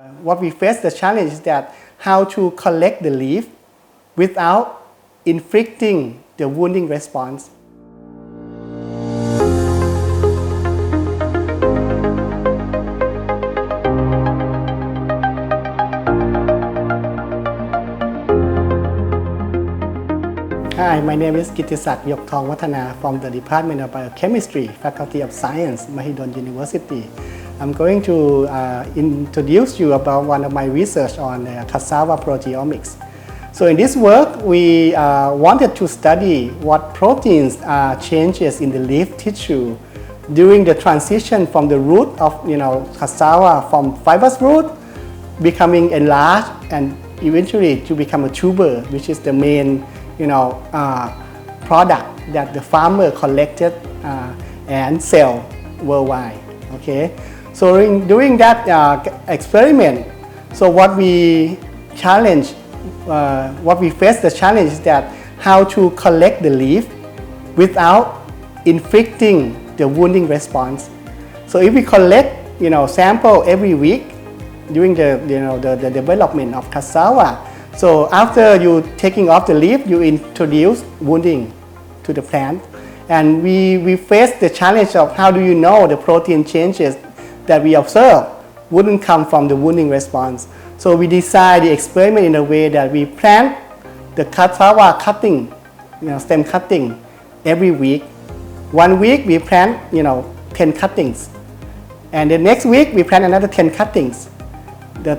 Uh, what we face the challenge is that how to collect the leaf without inflicting the wounding response. Hi, my name is Kittisak Yoktong Watana from the Department of Biochemistry, Faculty of Science, Mahidol University. I'm going to uh, introduce you about one of my research on uh, cassava proteomics. So in this work, we uh, wanted to study what proteins are changes in the leaf tissue during the transition from the root of you know cassava from fibrous root becoming enlarged and eventually to become a tuber, which is the main you know uh, product that the farmer collected uh, and sell worldwide. Okay, so during, during that uh, experiment, so what we challenge, uh, what we face the challenge is that how to collect the leaf without inflicting the wounding response. So if we collect, you know, sample every week during the, you know, the, the development of cassava, so after you taking off the leaf, you introduce wounding to the plant. And we, we face the challenge of how do you know the protein changes that we observe wouldn't come from the wounding response. So we design the experiment in a way that we plant the cassava cutting, you know, stem cutting every week. One week we plant, you know, 10 cuttings. And the next week we plant another 10 cuttings. The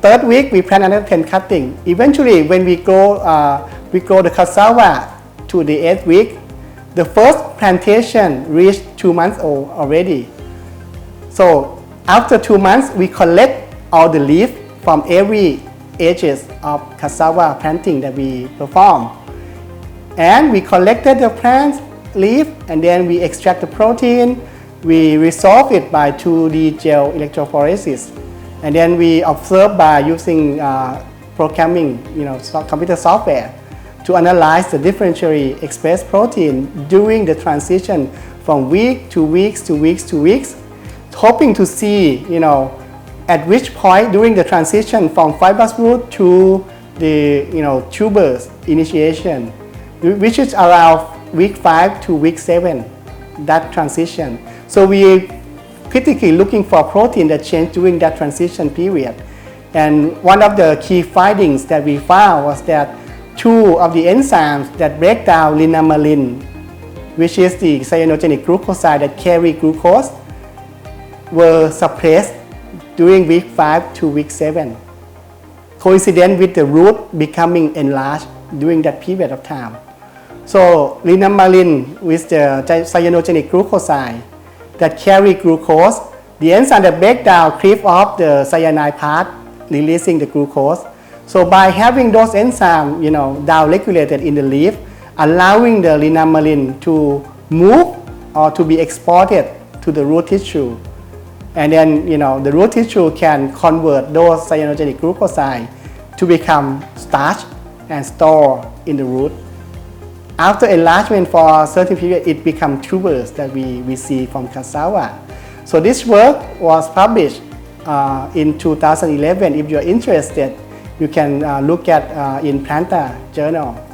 third week we plant another 10 cutting. Eventually when we grow, uh, we grow the cassava to the eighth week, the first plantation reached two months old already. So after two months, we collect all the leaf from every edges of cassava planting that we perform. And we collected the plant leaf and then we extract the protein. We resolve it by 2D gel electrophoresis. And then we observe by using uh, programming, you know, computer software to analyze the differentially expressed protein during the transition from week to weeks to weeks to weeks hoping to see, you know, at which point during the transition from fibrous root to the, you know, tubers initiation, which is around week 5 to week 7, that transition. So we critically looking for protein that change during that transition period. And one of the key findings that we found was that two of the enzymes that break down linamaline, which is the cyanogenic glucoside that carry glucose, were suppressed during week 5 to week 7, coincident with the root becoming enlarged during that period of time. So linamaline with the cyanogenic glucoside that carry glucose, the enzyme that break down cleave off the cyanide part, releasing the glucose. So by having those enzymes, you know, down regulated in the leaf, allowing the linamaline to move or to be exported to the root tissue and then you know the root tissue can convert those cyanogenic glucoside to become starch and store in the root. After enlargement for a certain period, it becomes tubers that we, we see from cassava. So this work was published uh, in 2011. If you're interested, you can uh, look at uh, in Planta Journal.